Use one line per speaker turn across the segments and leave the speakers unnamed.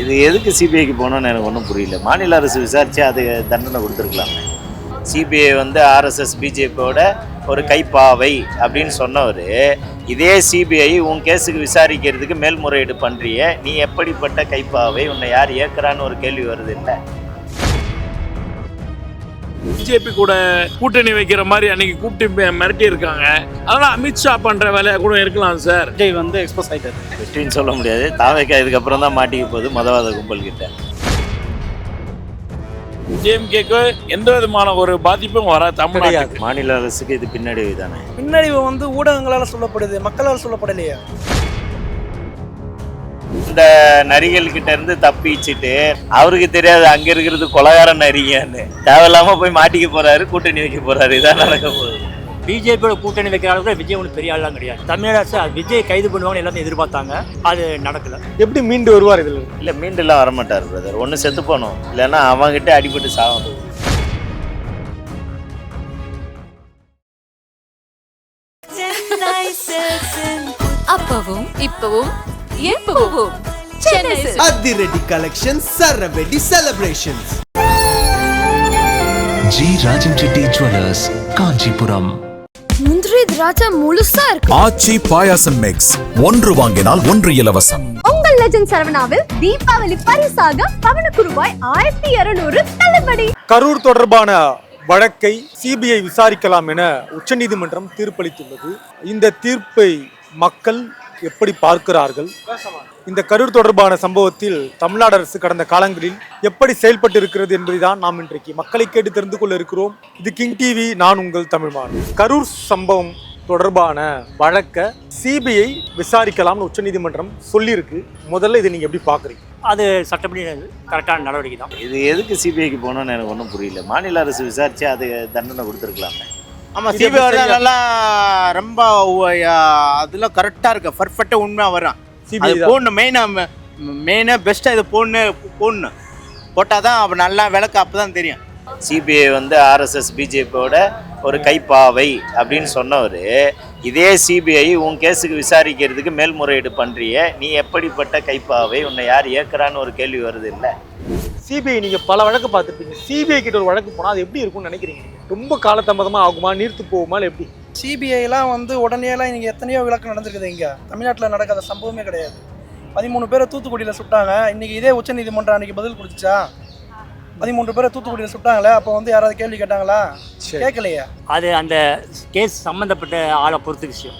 இது எதுக்கு சிபிஐக்கு போகணும்னு எனக்கு ஒன்றும் புரியல. மாநில அரசு விசாரித்து அது தண்டனை கொடுத்துருக்கலாமே. சிபிஐ வந்து ஆர்எஸ்எஸ் பிஜேபியோட ஒரு கைப்பாவை அப்படின்னு சொன்னவர். இதே சிபிஐ உன் கேஸுக்கு விசாரிக்கிறதுக்கு மேல்முறையீடு பண்ணுறிய நீ எப்படிப்பட்ட கைப்பாவை உன்னை யார் ஏற்கிறான்னு ஒரு கேள்வி வருது இல்லை?
பிஜேபி கூட கூட்டணி வைக்கிற மாதிரி அன்னைக்கு கூப்பிட்டு மிரட்டி இருக்காங்க அதனால அமித்ஷா பண்ற வேலையா கூட இருக்கலாம் சார்.
விஜய் வந்து எக்ஸ்போஸ் ஆயிட்டாரு.
வெற்றின்னு சொல்ல முடியாது. தாவைக்கா இதுக்கப்புறம் தான் மாட்டிக்க போகுது மதவாத கும்பல் கிட்ட
டிஎம்கேக்கு எந்த விதமான ஒரு பாதிப்பும் வர தமிழ்நாட்டுக்கு.
மாநில அரசுக்கு இது பின்னடைவு தானே?
பின்னடைவு வந்து ஊடகங்களால் சொல்லப்படுது மக்களால் சொல்லப்படலையா.
இந்த நரிகள் கிட்ட இருந்து தப்பிச்சுட்டு அவருக்கு தெரியாது அங்க இருக்கிறது கொலகார நரியான்னு தேவையில்லாம போய் மாட்டிக்க போறாரு கூட்டணி வைக்க போறாரு. இதான் நடக்க போகுது.
பிஜேபியோட கூட்டணி வைக்கிற அளவுக்கு விஜய் ஒன்றும் பெரிய ஆள்லாம் கிடையாது. தமிழக அரசு அது விஜய் கைது பண்ணுவாங்கன்னு எல்லாமே எதிர்பார்த்தாங்க. அது நடக்கல.
எப்படி மீண்டு வருவார் இதுல?
இல்ல மீண்டுலாம் வரமாட்டார் பிரதர் ஒண்ணு செத்து போகணும். இல்லைன்னா அவங்ககிட்ட அடிபட்டு சாகணும்
அப்பவும் இப்பவும் எப்பவும் சென்னை.
அதிரடி collection சரவெடி celebrations
G Rajan Reddy jewellers Kanchipuram
முந்திரி திராட்சை முழுசா இருக்கு.
ஆச்சி பாயாசம் மிக்ஸ் ஒன்று வாங்கினால் ஒன்று இலவசம்.
உங்கள் லெஜண்ட் சரவணாவில் தீபாவளி பரிசாக பவனுக்கு ரூபாய் ஆயிரத்தி இருநூறு தள்ளுபடி.
கரூர் தொடர்பான வழக்கை சிபிஐ விசாரிக்கலாம் என உச்சநீதிமன்றம் தீர்ப்பளித்துள்ளது. இந்த தீர்ப்பை மக்கள் எப்படி பார்க்கிறார்கள்? இந்த கரூர் தொடர்பான சம்பவத்தில் தமிழ்நாடு அரசு கடந்த காலங்களில் எப்படி செயல்பட்டு இருக்கிறது என்பதைதான் நாம் இன்றைக்கு மக்களை கேட்டு தெரிந்து கொள்ள இருக்கிறோம். இது கிங் டிவி நான் உங்கள் தமிழ்மான். கரூர் சம்பவம் தொடர்பான வழக்கை சிபிஐ விசாரிக்கலாம்னு உச்சநீதிமன்றம் சொல்லியிருக்கு. முதல்ல இதை நீங்க எப்படி பாக்குறீங்க
அது சட்டப்படி கரெக்டான நடவடிக்கை தான்.
இது எதுக்கு சிபிஐக்கு போகணும்னு எனக்கு ஒன்றும் புரியல. மாநில அரசு விசாரிச்சு அது தண்டனை கொடுத்துருக்கலாமே.
ஆமாம் சிபிஐ
சரியா-
நல்லா ரொம்ப அதில் கரெக்டாக இருக்கு. பர்ஃபெக்டாக உண்மையாக வரும்
சிபிஐ
போடணும். மெயினாக மெயினாக பெஸ்ட்டாக இது போடணும் போடணும். போட்டால் தான் அப்போ நல்லா விளக்கு அப்போ தான் தெரியும்.
சிபிஐ வந்து ஆர்எஸ்எஸ் பிஜேபியோட ஒரு கைப்பாவை அப்படின்னு சொன்னவர். இதே சிபிஐ உன் கேஸுக்கு விசாரிக்கிறதுக்கு மேல்முறையீடு பண்ணுறிய நீ எப்படிப்பட்ட கைப்பாவை உன்னை யார் ஏற்கிறான்னு ஒரு கேள்வி வருது இல்லை?
சிபிஐ நீங்க பல வழக்கு பார்த்துருப்பீங்க. சிபிஐ கிட்ட ஒரு வழக்கு போனா அது எப்படி இருக்கும்னு நினைக்கிறீங்க? ரொம்ப காலதாமதமா ஆகுமா? நீர்த்து போகுமா? இல்ல எப்படி?
சிபிஐலாம் வந்து உடனேலாம் இங்கே எத்தனையோ விளக்கம் நடந்திருக்குது இங்கே. தமிழ்நாட்டில் நடக்காத சம்பவமே கிடையாது. பதிமூணு பேரை தூத்துக்குடியில் சுட்டாங்க. இன்னைக்கு இதே உச்சநீதிமன்றம் அன்னைக்கு பதில் கொடுத்துச்சா? பதிமூன்று பேரை தூத்துக்குடியில் சுட்டாங்களே அப்போ வந்து யாராவது கேள்வி கேட்டாங்களா?
சரி.
கேட்கலையே.
அது அந்த கேஸ் சம்மந்தப்பட்ட ஆளை பொறுத்த விஷயம்.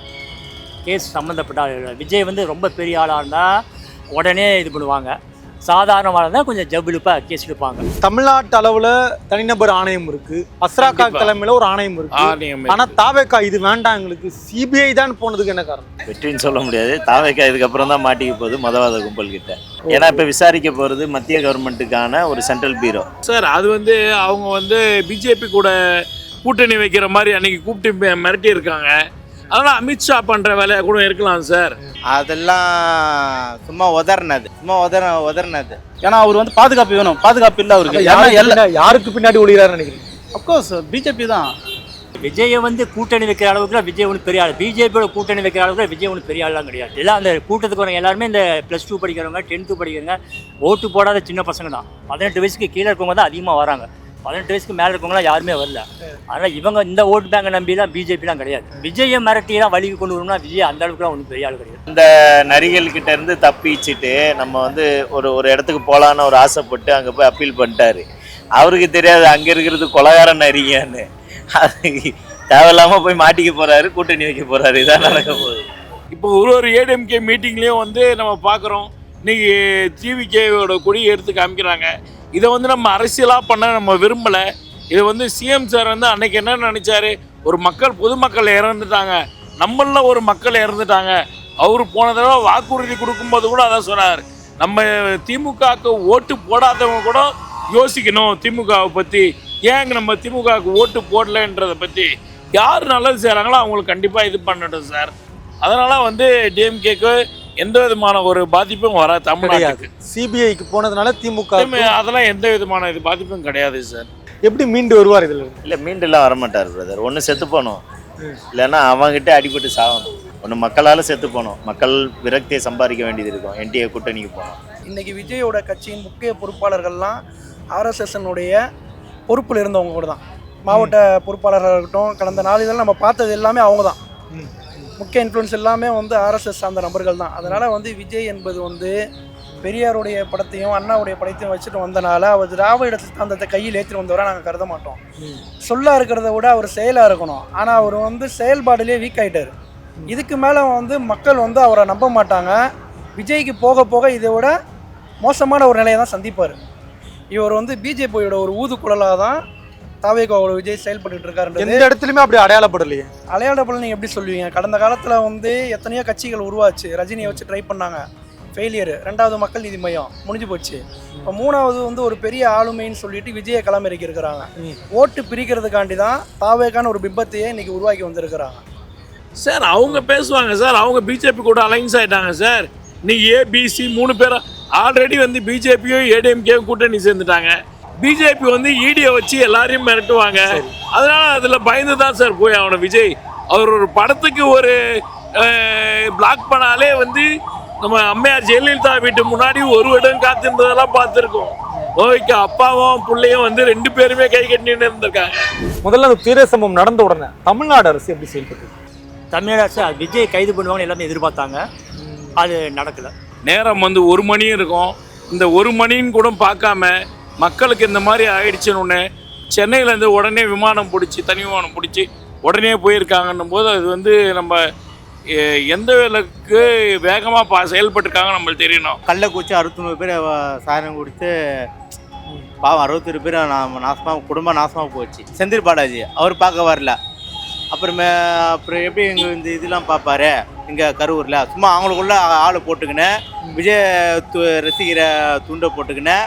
கேஸ் சம்மந்தப்பட்ட ஆள். விஜய் வந்து ரொம்ப பெரிய ஆளாக இருந்தால் உடனே இது பண்ணுவாங்க. சாதாரணமாக இருந்தால் கொஞ்சம் ஜவ்விழுப்பாக கேஸ் எடுப்பாங்க.
தமிழ்நாட்டு அளவுல தனிநபர் ஆணையம் இருக்கு. அஸ்ராகா
கண்டிப்பா.
தலைமையில ஒரு ஆணையம் இருக்கு.
ஆணையம்
ஆனா தாவேக்கா இது வேண்டாம் எங்களுக்கு. சிபிஐ தான் போனதுக்கு என்ன காரணம்?
வெற்றின்னு சொல்ல முடியாது. தாவைக்கா இதுக்கப்புறம் தான் மாட்டிக்க போகுது மதவாத கும்பல் கிட்ட. ஏன்னா இப்போ விசாரிக்க போகிறது மத்திய கவர்மெண்ட்டுக்கான ஒரு சென்ட்ரல் பீரோ
சார் அது வந்து அவங்க வந்து பிஜேபி கூட கூட்டணி வைக்கிற மாதிரி அன்னைக்கு கூப்பிட்டு மிரட்டி இருக்காங்க அதனால அமித்ஷா பண்ற வேலையா கூட இருக்கலாம் சார்.
அதெல்லாம் சும்மா உதறினது. சும்மா உதற உதறினது.
ஏன்னா அவர் வந்து பாதுகாப்பு வேணும். பாதுகாப்பு இல்ல அவருக்கு. யாருக்கு பின்னாடி ஒளிகிறாரு நினைக்கிறீங்க?
அப்கோர்ஸ் பிஜேபி தான்.
விஜயை வந்து கூட்டணி வைக்கிற அளவுக்குலாம் விஜய் ஒன்றும் பெரிய ஆள். பிஜேபியோட கூட்டணி வைக்கிற அளவுக்கு விஜய் ஒன்றும் பெரிய ஆள்லாம் கிடையாது. எல்லாம் அந்த கூட்டத்துக்கு வரவங்க எல்லாருமே இந்த ப்ளஸ் டூ படிக்கிறவங்க டென்த்து படிக்கிறவங்க ஓட்டு போடாத சின்ன பசங்க தான். பதினெட்டு வயசுக்கு கீழே இருக்கவங்க தான் அதிகமாக வராங்க. பதினெட்டு வயசுக்கு மேலே இருக்கவங்களாம் யாருமே வரல. அதனால் இவங்க இந்த ஓட்டு பேங்கை நம்பிலாம் பிஜேபிலாம் கிடையாது. விஜயை மிரட்டிலாம் வழிக்கு கொண்டு வரணும்னா விஜய் அந்த அளவுக்குலாம் ஒன்றும் பெரிய ஆள் கிடையாது.
இந்த நரிகள் கிட்ட இருந்து தப்பிச்சுட்டு நம்ம வந்து ஒரு ஒரு இடத்துக்கு போகலான்னு ஒரு ஆசைப்பட்டு அங்கே போய் அப்பீல் பண்ணிட்டாரு. அவருக்கு தெரியாது அங்கே இருக்கிறது கொலகார நரியான்னு அது தேவையில்லாம போய் மாட்டிக்க போறாரு கூட்டணி வைக்க போறாரு. இதான் நடக்க போகுது.
இப்போ ஒரு ஒரு ஏடிஎம்கே மீட்டிங்லேயும் வந்து நம்ம பார்க்குறோம் இன்னைக்கு டிவிகேவோட கொடி எடுத்து காமிக்கிறாங்க. இதை வந்து நம்ம அரசியலாக பண்ண நம்ம விரும்பலை. இதை வந்து சிஎம் சார் வந்து அன்னைக்கு என்ன நினைச்சாரு? ஒரு மக்கள் பொதுமக்கள் இறந்துட்டாங்க. நம்மள ஒரு மக்கள் இறந்துட்டாங்க. அவர் போன தடவை வாக்குறுதி கொடுக்கும்போது கூட அதான் சொன்னார். நம்ம திமுகவுக்கு ஓட்டு போடாதவங்க கூட யோசிக்கணும் திமுகவை பற்றி ஏங்க நம்ம திமுகவுக்கு ஓட்டு போடலன்றதை பற்றி யார் நல்லது செய்கிறாங்களோ அவங்களுக்கு கண்டிப்பாக இது பண்ணட்டும் சார் அதனால் வந்து டிஎம்கேக்கு எந்த விதமான ஒரு பாதிப்பும் வர
கிடையாது.
தமிழ்நாட்டுக்கு
சிபிஐக்கு போனதுனால திமுக
அதெல்லாம் எந்த விதமான இது பாதிப்பும் கிடையாது சார்.
எப்படி மீண்டு வருவார் இதுல?
இல்லை மீண்டுலாம் வரமாட்டார் பிரதர் ஒன்று செத்து போகணும். இல்லைன்னா அவங்ககிட்ட அடிபட்டு சாகணும். ஒன்று மக்களால் செத்து போகணும். மக்கள் விரக்தியை சம்பாதிக்க வேண்டியது இருக்கும். என்டிஏ கூட்டணிக்கு போகணும்.
இன்னைக்கு விஜயோட கட்சியின் முக்கிய பொறுப்பாளர்கள்லாம் ஆர்எஸ்எஸ்னுடைய பொறுப்பில் இருந்தவங்க கூட தான். மாவட்ட பொறுப்பாளராக இருக்கட்டும் கடந்த நாளிதழ் நம்ம பார்த்தது எல்லாமே அவங்க தான் முக்கிய இன்ஃப்ளூயன்ஸ் எல்லாமே வந்து ஆர்எஸ்எஸ் சார்ந்த நபர்கள் தான். அதனால் வந்து விஜய் என்பது வந்து பெரியாருடைய படத்தையும் அண்ணாவுடைய படத்தையும் வச்சுட்டு வந்தனால அவர் திராவிட சித்தாந்தத்தை கையில் ஏற்றிட்டு வந்தவரை நாங்கள் கருத மாட்டோம். சொல்லா இருக்கிறத விட அவர் செயலாக இருக்கணும். ஆனால் அவர் வந்து செயல்பாடுலேயே வீக் ஆகிட்டார் இதுக்கு மேலே வந்து மக்கள் வந்து அவரை நம்ப மாட்டாங்க. விஜய்க்கு போக போக இதை விட மோசமான ஒரு நிலையை தான் சந்திப்பார். இவர் வந்து பிஜேபியோட ஒரு ஊதுக்குழலாக தான் தாவேகோவோட விஜய் செயல்பட்டு இருக்காருன்றது.
எந்த இடத்துலயுமே அப்படி அடையாளப்படலையே.
அலையாடபுல் நீங்கள் எப்படி சொல்லுவீங்க? கடந்த காலத்தில் வந்து எத்தனையோ கட்சிகள் உருவாச்சு. ரஜினியை வச்சு ட்ரை பண்ணாங்க. ஃபெயிலியர் ரெண்டாவது மக்கள் நீதி மையம் முடிஞ்சு போச்சு. இப்போ மூணாவது வந்து ஒரு பெரிய ஆளுமைன்னு சொல்லிட்டு விஜயை களமிறக்கி இருக்கிறாங்க. ஓட்டு பிரிக்கிறதுக்காண்டி தான் தாவேக்கான ஒரு பிம்பத்தையே இன்னைக்கு உருவாக்கி வந்திருக்கிறாங்க.
சார் அவங்க பேசுவாங்க சார். அவங்க பிஜேபி கூட அலைன்ஸ் ஆயிட்டாங்க சார். இன்னைக்கு ஏபிசி மூணு பேரும் ஆல்ரெடி வந்து பிஜேபியும் ஏடிஎம்கேயும் கூட்டணி சேர்ந்துட்டாங்க. பிஜேபி வந்து ஈடியை வச்சு எல்லாரையும் மிரட்டுவாங்க. அதனால அதில் பயந்து தான் சார் போய் அவனை விஜய் அவர் ஒரு படத்துக்கு ஒரு பிளாக் பண்ணாலே வந்து நம்ம அம்மையார் ஜெயலலிதா வீட்டு முன்னாடி ஒரு இடம் காத்திருந்ததெல்லாம் பார்த்துருக்கோம். ஓகே அப்பாவும் பிள்ளையும் வந்து ரெண்டு பேருமே கை கட்டின்னு இருந்திருக்காங்க.
முதல்ல அந்த துயர சம்பவம் நடந்த உடனே தமிழ்நாடு அரசு எப்படி செயல்பட்டு
தமிழக அரசு விஜய் கைது பண்ணுவாங்கன்னு எல்லாமே எதிர்பார்த்தாங்க. அது நடக்கலை.
நேரம் வந்து ஒரு மணி இருக்கும். இந்த ஒரு மணின்னு கூட பார்க்காம மக்களுக்கு இந்த மாதிரி ஆயிடுச்சுன்னு ஒன்று சென்னையிலேருந்து உடனே விமானம் பிடிச்சி தனி விமானம் பிடிச்சி உடனே போயிருக்காங்கன்னும் போது அது வந்து நம்ம எ- எந்த அளவுக்கு வேகமாக பா செயல்பட்டுருக்காங்க நம்மளுக்கு தெரியணும்.
கள்ளக்குறிச்சி அறுபத்தொம்பது பேர் சாரம் குடித்து பாவம் அறுபத்தொரு பேர் நாம் நாசமாக குடும்பம் நாசமாக போச்சு. செந்தில் பாலாஜி அவர் பார்க்க வரல. அப்புறமே அப்புறம் எப்படி எங்கள் இந்த இதெல்லாம் பார்ப்பாரு? இங்கே கரூரில். சும்மா அவங்களுக்குள்ள ஆளை போட்டுக்கின்னு விஜய் து ரசிக்கிற துண்டை போட்டுக்கின்னு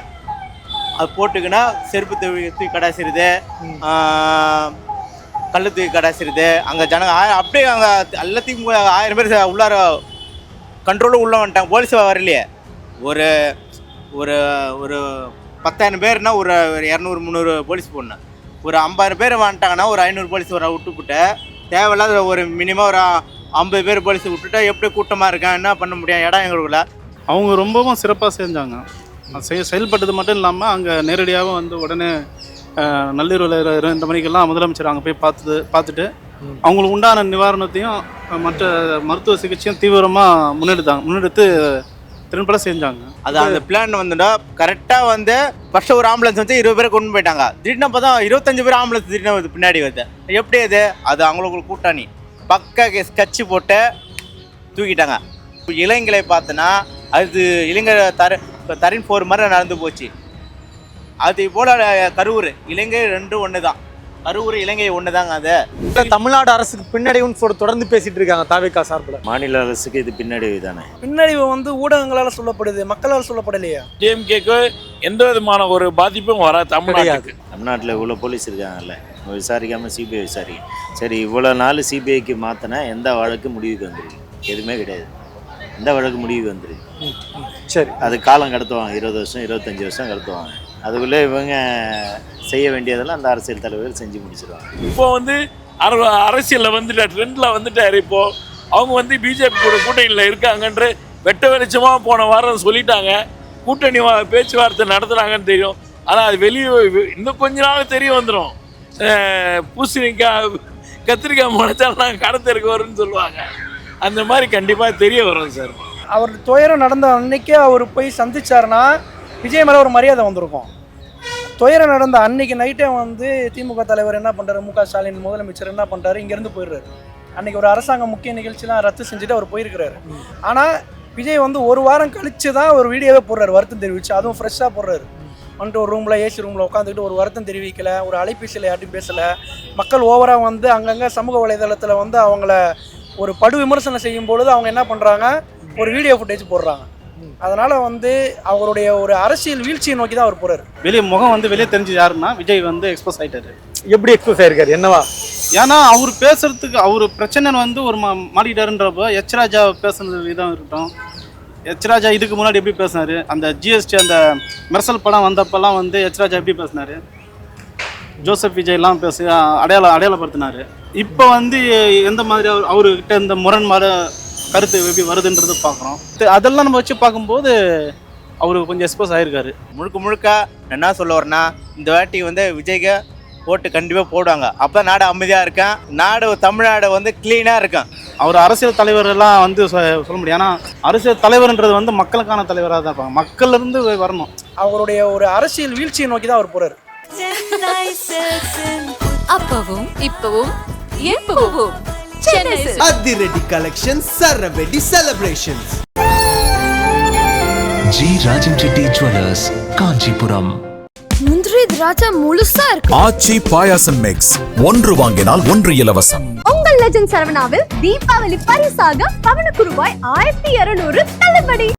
அது போட்டுக்கினா செருப்பு தூக்கி தூக்கி கடாசிருது கல் தூக்கி கடாசிருது அங்கே ஜனங்க அப்படியே அங்கே எல்லாத்தையும் ஆயிரம் பேர் உள்ளார கண்ட்ரோலும் உள்ளே வந்துட்டாங்க. போலீஸ் வரலையே. ஒரு ஒரு ஒரு பத்தாயிரம் பேர்னா ஒரு இரநூறு முந்நூறு போலீஸ் போடணும். ஒரு ஐம்பதாயிரம் பேர் வந்துட்டாங்கன்னா ஒரு ஐநூறு போலீஸ் வர விட்டுப்புட்டு தேவையில்லாத ஒரு மினிமம் ஒரு ஐம்பது பேர் போலீஸ் விட்டுட்டா எப்படி கூட்டமாக இருக்கேன் என்ன பண்ண முடியும் இடம் எங்களுக்குள்ள.
அவங்க ரொம்பவும் சிறப்பாக செஞ்சாங்க. செய செயல்பட்டது மட்டும் இல்லாமல் அங்கே நேரடியாகவும் வந்து உடனே நள்ளிரவில் ரெண்டு மணிக்கெல்லாம் முதலமைச்சர் அங்கே போய் பார்த்துட்டு பார்த்துட்டு அவங்களுக்கு உண்டான நிவாரணத்தையும் மற்ற மருத்துவ சிகிச்சையும் தீவிரமாக முன்னெடுத்தாங்க முன்னெடுத்து திறன்பட செஞ்சாங்க.
அது அந்த பிளான் வந்துட்டா கரெக்டாக வந்து ஃபஸ்ட்டு ஒரு ஆம்புலன்ஸ் வந்து இருபது பேரை கொண்டு போயிட்டாங்க. திடீர்னு பார்த்தா இருபத்தஞ்சு பேர் ஆம்புலன்ஸ் திடீர்னு வருது பின்னாடி வருது. எப்படி அது? அது அவங்களுக்கு கூட்டாணி. பக்க ஸ்கட்சி போட்டு தூக்கிட்டாங்க. இளைஞர்களை பார்த்தோன்னா அது இளைஞர் தர தரின் போர் மாதிரி நடந்து போச்சு. அது போல் கரூர் இலங்கை ரெண்டும் ஒன்று தான் கரூர் இலங்கை ஒன்று தாங்க அது
தமிழ்நாடு அரசுக்கு பின்னடைவுன்னு சொல்ல தொடர்ந்து பேசிட்டு இருக்காங்க தாவேக்கா சார்பில்.
மாநில அரசுக்கு இது பின்னடைவு தானே?
பின்னடைவு வந்து ஊடகங்களால் சொல்லப்படுது மக்களால் சொல்லப்படலையா?
டிஎம்கேக்கு எந்த விதமான ஒரு பாதிப்பும் வராது தமிழ்நாட்டுக்கு.
தமிழ்நாட்டில் இவ்வளோ போலீஸ் இருக்காங்கல்ல விசாரிக்காமல் சிபிஐ விசாரிக்கும் சரி இவ்வளோ நாள் சிபிஐக்கு மாற்றினா எந்த வழக்கு முடிவுக்கு வந்துருக்கு எதுவுமே கிடையாது. எந்த வழக்கு முடிவுக்கு வந்துருக்கு
சரி.
அது காலம் கடத்துவாங்க. இருபது வருஷம் இருபத்தஞ்சி வருஷம் கடத்துவாங்க. அதுக்குள்ளே இவங்க செய்ய வேண்டியதெல்லாம் அந்த அரசியல் தலைவர்கள் செஞ்சு முடிச்சிருவாங்க.
இப்போ வந்து அர அரசியலில் வந்துட்டார் ட்ரெண்டில் வந்துட்டார் இப்போ. அவங்க வந்து பிஜேபி கூட கூட்டணியில் இருக்காங்கன்ற வெட்ட வெளிச்சமாக போன வாரம் சொல்லிட்டாங்க. கூட்டணி பேச்சுவார்த்தை நடத்துகிறாங்கன்னு தெரியும். ஆனால் அது வெளியே இன்னும் கொஞ்ச நாள் தெரிய வந்துடும் பூசணிக்காய் கத்திரிக்காய் முளைச்சாலும் நாங்கள் கடத்திற்கு வரும்னு சொல்லுவாங்க. அந்த மாதிரி கண்டிப்பாக தெரிய வரும் சார்.
அவர் துயரம் நடந்த அன்னைக்கே அவர் போய் சந்திச்சாருன்னா விஜய் மேலே ஒரு மரியாதை வந்திருக்கும். துயரம் நடந்த அன்னைக்கு நைட்டே வந்து திமுக தலைவர் என்ன பண்ணுறாரு மு க. ஸ்டாலின் முதலமைச்சர் என்ன பண்ணுறாரு இங்கேருந்து போயிடுறாரு. அன்னைக்கு ஒரு அரசாங்க முக்கிய நிகழ்ச்சிலாம் ரத்து செஞ்சுட்டு அவர் போயிருக்கிறாரு. ஆனால் விஜய் வந்து ஒரு வாரம் கழிச்சு தான் ஒரு வீடியோவே போடுறாரு வருத்தம் தெரிவிச்சு. அதுவும் ஃப்ரெஷ்ஷாக போடுறாரு. வந்துட்டு ஒரு ரூமில் ஏசி ரூமில் உட்காந்துக்கிட்டு ஒரு வருத்தம் தெரிவிக்கலை ஒரு அலைபேசியில் யார்ட்டையும் பேசலை. மக்கள் ஓவராக வந்து அங்கங்கே சமூக வலைதளத்தில் வந்து அவங்கள ஒரு படு விமர்சனம் செய்யும் பொழுது அவங்க என்ன பண்ணுறாங்க ஒரு வீடியோ ஃபுட்டேஜ் போடுறாங்க. அதனால் வந்து அவருடைய ஒரு அரசியல் வீழ்ச்சியை நோக்கி தான் அவர் போகிறார்
வெளியே முகம் வந்து வெளியே தெரிஞ்சு யாருன்னா விஜய் வந்து எக்ஸ்போஸ் ஆயிட்டாரு.
எப்படி எக்ஸ்போஸ் ஆயிருக்காரு? என்னவா?
ஏன்னா அவர் பேசுறதுக்கு அவர் பிரச்சனை வந்து ஒரு மா மாட்டிட்டாருன்றப்போ எச் ராஜா பேசுனது விதம் இருக்கட்டும். எச் ராஜா இதுக்கு முன்னாடி எப்படி பேசினாரு? அந்த ஜிஎஸ்டி அந்த மெர்சல் படம் வந்தப்பெல்லாம் வந்து எச் ராஜா எப்படி பேசினாரு? ஜோசப் விஜய்லாம் பேசி அடையாள அடையாளப்படுத்தினாரு. இப்போ வந்து எந்த மாதிரி அவர் அவர்கிட்ட இந்த முரண்பாடு கருத்து எப்படி வருதுன்றது பார்க்குறோம். அதெல்லாம் நம்ம வச்சு பார்க்கும்போது அவர் கொஞ்சம் எக்ஸ்போஸ் ஆயிருக்காரு.
முழுக்க முழுக்க என்ன சொல்ல வரேன்னா இந்த வாட்டி வந்து விஜய்க்கு ஓட்டு கண்டிப்பாக போடுவாங்க. அப்போ நாடு அமைதியாக இருக்கேன் நாடு தமிழ்நாடு வந்து க்ளீனாக இருக்கும்.
அவர் அரசியல் தலைவர் எல்லாம் வந்து சொ- சொல்ல முடியும். ஏன்னா அரசியல் தலைவர்ன்றது வந்து மக்களுக்கான தலைவராக தான் இருப்பாங்க. மக்கள்ல இருந்து வரணும்.
அவருடைய ஒரு அரசியல் வீழ்ச்சியை நோக்கி தான் அவர் போறாரு.
அப்பவும் இப்பவும் எப்பவும்.
அதிரடி collection சரவெடி celebrations
G Rajan Reddy jewellers Kanchipuram.
முந்திரி திராட்சை முழுசா இருக்கு.
ஆச்சி பாயாசம் மிக்ஸ் ஒன்று வாங்கினால் ஒன்று இலவசம்.
உங்கள் லெஜண்ட் சரவணாவில் தீபாவளி பரிசாக பவனுக்கு ரூபாய் ஆயிரத்தி இருநூறு தள்ளுபடி.